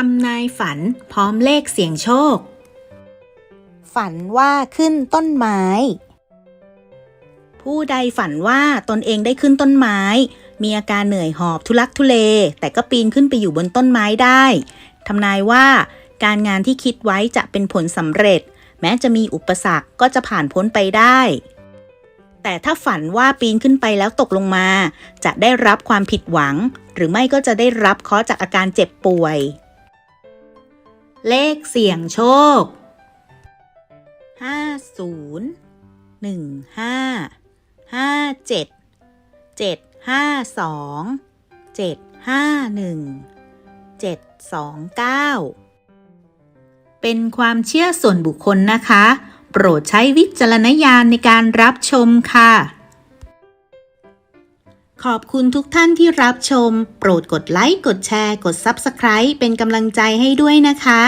ทำนายฝันพร้อมเลขเสี่ยงโชค ฝันว่าขึ้นต้นไม้ ผู้ใดฝันว่าตนเองได้ขึ้นต้นไม้ มีอาการเหนื่อยหอบทุลักทุเล แต่ก็ปีนขึ้นไปอยู่บนต้นไม้ได้ทำนายว่า การงานที่คิดไว้จะเป็นผลสำเร็จ แม้จะมีอุปสรรคก็จะผ่านพ้นไปได้ แต่ถ้าฝันว่าปีนขึ้นไปแล้วตกลงมา จะได้รับความผิดหวัง หรือไม่ก็จะได้รับเคราะห์จากอาการเจ็บป่วย เลขเสี่ยงโชคห้าศูนย์หนึ่งห้าห้าเจ็ดเจ็ดห้าสองเจ็ดห้าหนึ่งเจ็ดสองเก้าเป็นความเชื่อส่วนบุคคลนะคะ โปรดใช้วิจารณญาณในการรับชมค่ะ ขอบคุณทุกท่านที่รับชม โปรดกดไลค์ กดแชร์ กด Subscribe เป็นกำลังใจให้ด้วยนะคะ